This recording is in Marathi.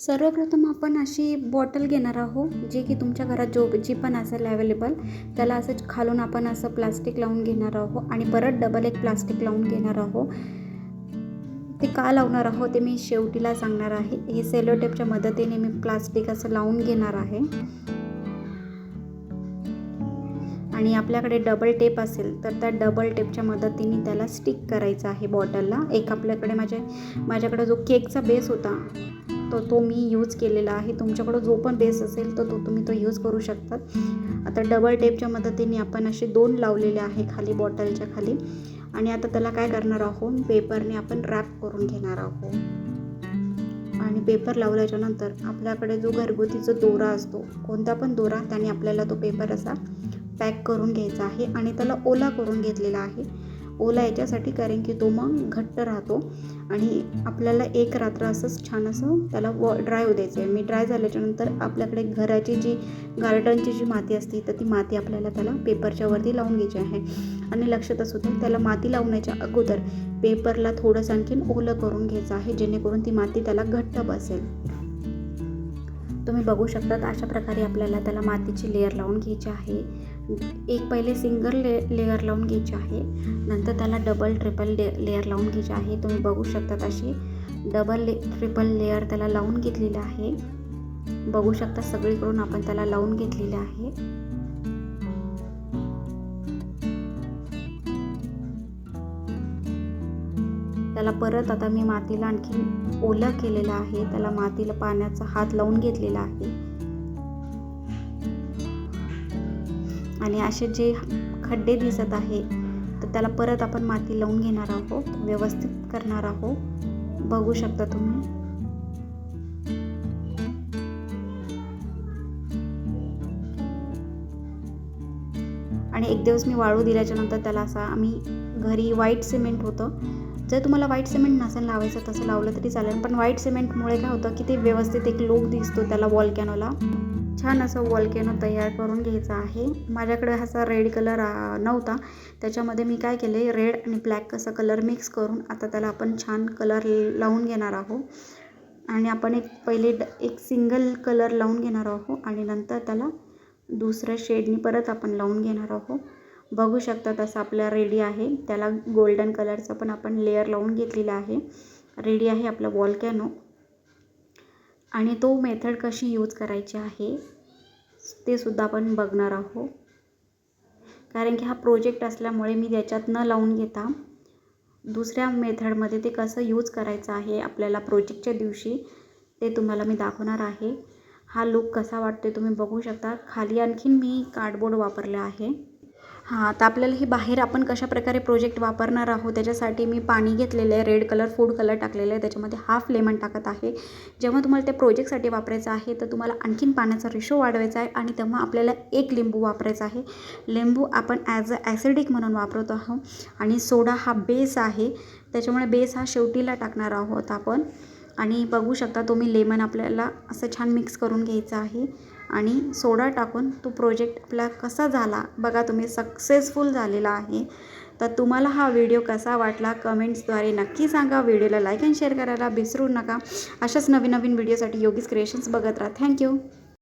सर्वप्रथम आपण अशी बॉटल घेणार आहोत जे की तुमच्या घरात जो जी पण असेल अवेलेबल त्याला असं खालून आपण असं प्लास्टिक लावून घेणार आहोत आणि परत डबल एक प्लास्टिक लावून घेणार आहोत. ते का लावणार आहोत ते मी शेवटीला सांगणार आहे. हे सेलो टेपच्या मदतीने मी प्लास्टिक असं लावून घेणार आहे. आणि आपल्याकडे डबल टेप असेल तर त्या डबल टेपच्या मदतीने त्याला स्टिक करायचं आहे बॉटलला एक आपल्याकडे माझ्या माझ्याकडे जो केकचा बेस होता तो तो मी यूज केलेला आहे. तुमच्याकडं जो पण बेस असेल तर तो तुम्ही तो यूज करू शकतात आता डबल टेपच्या मदतीने आपण असे दोन लावलेले आहे खाली बॉटलच्या खाली. आणि आता त्याला काय करणार आहोत? पेपरने आपण रॅप करून घेणार आहोत. आणि पेपर लावल्याच्या नंतर आपल्याकडे जो घरगुती जो दोरा असतो कोणता पण दोरा त्याने आपल्याला तो पेपर असा पॅक करून घ्यायचा आहे. आणि त्याला ओला करून घेतलेला आहे. ओला याच्यासाठी कारण की तो मग घट्ट राहतो. आणि आपल्याला एक रात्र असंच छान असं त्याला व ड्राय होऊ द्यायचं आहे मी ड्राय झाल्याच्यानंतर आपल्याकडे घराची जी गार्डनची जी माती असते तर ती माती आपल्याला त्याला पेपरच्या वरती लावून घ्यायची आहे. आणि लक्षात असू दे त्याला माती लावण्याच्या अगोदर पेपरला थोडंसं आणखीन ओलं करून घ्यायचं आहे जेणेकरून ती माती त्याला घट्ट बसेल. तुम्ही बघू शकतात अशा प्रकारे आपल्याला त्याला मातीची लेअर लावून घ्यायची आहे. एक पहिले सिंगल ले लेअर लावून घ्यायची आहे. नंतर त्याला डबल ट्रिपल ले लेअर लावून घ्यायची आहे. तुम्ही बघू शकता अशी डबल ले ट्रिपल लेअर त्याला लावून घेतलेलं आहे. बघू शकता सगळीकडून आपण त्याला लावून घेतलेलं आहे. त्याला परत आता मी मातीला आणखी ओलं केलेलं आहे. त्याला मातीला पाण्याचा हात लावून घेतलेला आहे. आणि असे जे खड्डे दिसत आहे तर त्याला परत आपण माती लावून घेणार आहोत व्यवस्थित करणार आहोत. बघू शकता तुम्ही. आणि एक दिवस मी वाळू दिल्याच्यानंतर त्याला असा आम्ही घरी व्हाईट सिमेंट होतं. जर तुम्हाला व्हाईट सिमेंट नसेल लावायचं तसं लावलं तरी चालेल. पण व्हाईट सिमेंटमुळे काय होतं की ते व्यवस्थित एक लुक दिसतो त्याला वॉलकॅनोला छान असं वॉलकॅनो तयार करून घ्यायचा आहे. माझ्याकडे असा रेड कलर नव्हता. त्याच्यामध्ये मी काय केले रेड आणि ब्लॅक असा कलर मिक्स करून आता त्याला आपण छान कलर लावून घेणार आहोत. आणि आपण एक पहिले ड एक सिंगल कलर लावून घेणार आहोत आणि नंतर त्याला दुसऱ्या शेडनी परत आपण लावून घेणार आहोत. बघू शकता तसं आपल्या रेडी आहे. त्याला गोल्डन कलरचं पण आपण लेअर लावून घेतलेला आहे. रेडी आहे आपला वॉलकॅनो. आणि तो मेथड कशी यूज करायची आहे ते सुद्धा आपण बघणार आहोत. कारण की हा प्रोजेक्ट असल्यामुळे मी त्याच्यात न लावून घेता दुसऱ्या मेथडमध्ये ते कसं यूज करायचं आहे आपल्याला प्रोजेक्टच्या दिवशी ते तुम्हाला मी दाखवणार आहे. हा लुक कसा वाटतो तुम्ही बघू शकता. खाली आणखीन मी कार्डबोर्ड वापरला आहे. हां तर आपल्याला ही बाहेर आपण कशा प्रकारे प्रोजेक्ट वापरणार आहोत त्याच्यासाठी मी पाणी घेतलेलं आहे रेड कलर फूड कलर टाकलेलं आहे त्याच्यामध्ये हाफ लेमन टाकत आहे. जेव्हा तुम्हाला त्या प्रोजेक्टसाठी वापरायचं आहे तर तुम्हाला आणखीन पाण्याचा रेशो वाढवायचा आहे आणि तेव्हा आपल्याला एक लिंबू वापरायचा आहे. लिंबू आपण ॲज अ ॲसिडिक म्हणून वापरत आहोत आणि सोडा हा बेस आहे. त्याच्यामुळे बेस हा शेवटीला टाकणार आहोत आपण. आणि बघू शकता तुम्ही लेमन आपल्याला असं छान मिक्स करून घ्यायचं आहे. आणि सोडा टाकून तो प्रोजेक्ट आपला कसा झाला बघा तुम्ही सक्सेसफुल झालेला आहे. तर तुम्हाला हा व्हिडिओ कसा वाटला कमेंट्सद्वारे नक्की सांगा. व्हिडिओला लाईक अँड शेअर करायला विसरू नका. अशाच नवीन नवीन व्हिडिओसाठी योगीज क्रिएशन्स बघत राहा. थँक्यू